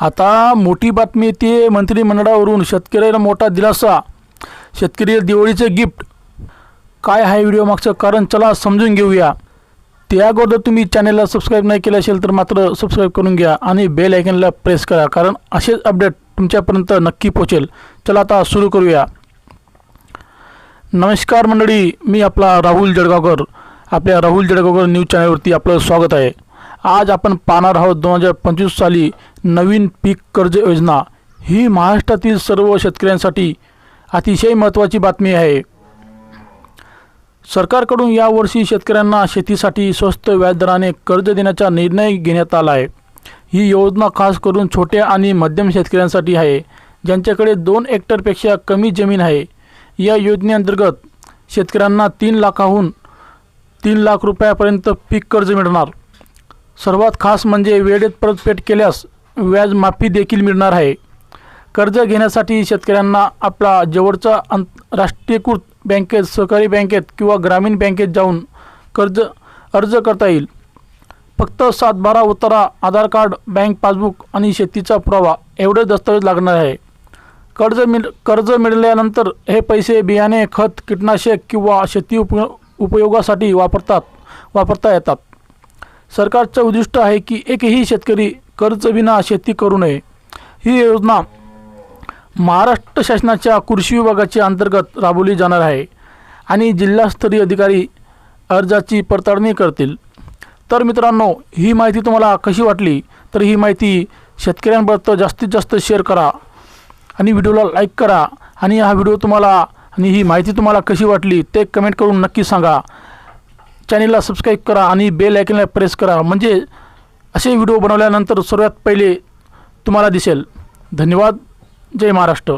आता मोठी बातमी येते मंत्रिमंडळावरून शेतकऱ्याला मोठा दिलासा. शेतकरी दिवाळीचे गिफ्ट काय आहे व्हिडिओ मागचं कारण? चला समजून घेऊया. त्या अगोदर तुम्ही चॅनलला सबस्क्राईब नाही केलं असेल तर मात्र सबस्क्राईब करून घ्या आणि बेल आयकनला प्रेस करा कारण असेच अपडेट तुमच्यापर्यंत नक्की पोहोचेल. चला आता सुरू करूया. नमस्कार मंडळी मी आपला राहुल जळगावकर आपल्या राहुल जळगावकर न्यूज चॅनलवरती आपलं स्वागत आहे. आज आपण पाहणार आहोत दोन हजार पंचवीस साली नवीन पीक कर्ज योजना. ही महाराष्ट्रातील सर्व शेतकऱ्यांसाठी अतिशय महत्त्वाची बातमी आहे. सरकारकडून यावर्षी शेतकऱ्यांना शेतीसाठी स्वस्त व्याजदराने कर्ज देण्याचा निर्णय घेण्यात आला आहे. ही योजना खास करून छोट्या आणि मध्यम शेतकऱ्यांसाठी आहे ज्यांच्याकडे दोन हेक्टरपेक्षा कमी जमीन आहे. या योजनेअंतर्गत शेतकऱ्यांना तीन लाखाहून तीन लाख रुपयापर्यंत पीक कर्ज मिळणार. सर्वात खास म्हणजे वेळेत परतफेड केल्यास व्याज माफी देखील मिळणार आहे. कर्ज घेण्यासाठी शेतकऱ्यांना आपला जवळचा अं राष्ट्रीयकृत बँकेत सहकारी बँकेत किंवा ग्रामीण बँकेत जाऊन कर्ज अर्ज करता येईल. फक्त सात बारा उतारा आधार कार्ड बँक पासबुक आणि शेतीचा पुरावा एवढे दस्तावेज लागणार आहे. कर्ज मिळ कर्ज मिळाल्यानंतर हे पैसे बियाणे खत कीटनाशक किंवा शेती उप उपयोगासाठी वापरतात वापरता येतात. सरकारचं उद्दिष्ट आहे की एकही शेतकरी कर्जविना शेती करू नये. ही योजना महाराष्ट्र शासनाच्या कृषी विभागाच्या अंतर्गत राबवली जाणार आहे आणि जिल्हास्तरीय अधिकारी अर्जाची पडताळणी करतील. तर मित्रांनो ही माहिती तुम्हाला कशी वाटली? तर ही माहिती शेतकऱ्यांपर्यंत जास्तीत जास्त शेअर करा आणि व्हिडिओला लाईक करा आणि हा व्हिडिओ तुम्हाला आणि ही माहिती तुम्हाला कशी वाटली ते कमेंट करून नक्की सांगा. चॅनेलला सबस्क्राईब करा आणि बेल आयकनला प्रेस करा. म्हणजे असे व्हिडिओ बनवल्यानंतर सर्वात पहिले तुम्हाला दिसेल. धन्यवाद. जय महाराष्ट्र.